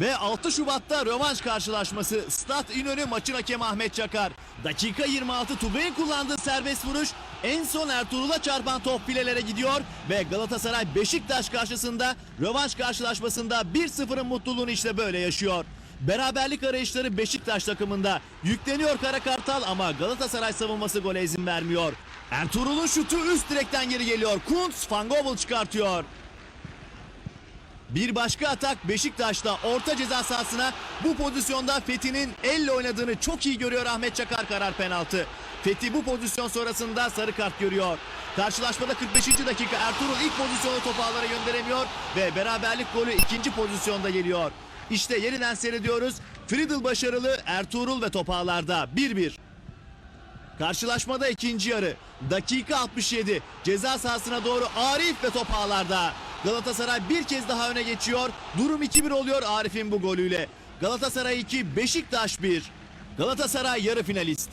Ve 6 Şubat'ta rövanş karşılaşması Stat İnönü maçın hakemi Ahmet Çakar. Dakika 26 Tugay'ın kullandığı serbest vuruş en son Ertuğrul'a çarpan top filelere gidiyor ve Galatasaray Beşiktaş karşısında rövanş karşılaşmasında 1-0'ın mutluluğunu işte böyle yaşıyor. Beraberlik arayışları Beşiktaş takımında. Yükleniyor Kara Kartal ama Galatasaray savunması gole izin vermiyor. Ertuğrul'un şutu üst direkten geri geliyor. Kuntz Van Gobbel çıkartıyor. Bir başka atak Beşiktaş'ta orta ceza sahasına bu pozisyonda Fethi'nin elle oynadığını çok iyi görüyor Ahmet Çakar karar penaltı. Fethi bu pozisyon sonrasında sarı kart görüyor. Karşılaşmada 45. dakika Ertuğrul ilk pozisyonu topu ağlara gönderemiyor ve beraberlik golü ikinci pozisyonda geliyor. İşte yeniden seyrediyoruz. Friedel başarılı Ertuğrul ve top ağlarda 1-1. Karşılaşmada ikinci yarı. Dakika 67. Ceza sahasına doğru Arif ve top ağlarda. Galatasaray bir kez daha öne geçiyor. Durum 2-1 oluyor Arif'in bu golüyle. Galatasaray 2, Beşiktaş 1. Galatasaray yarı finalist.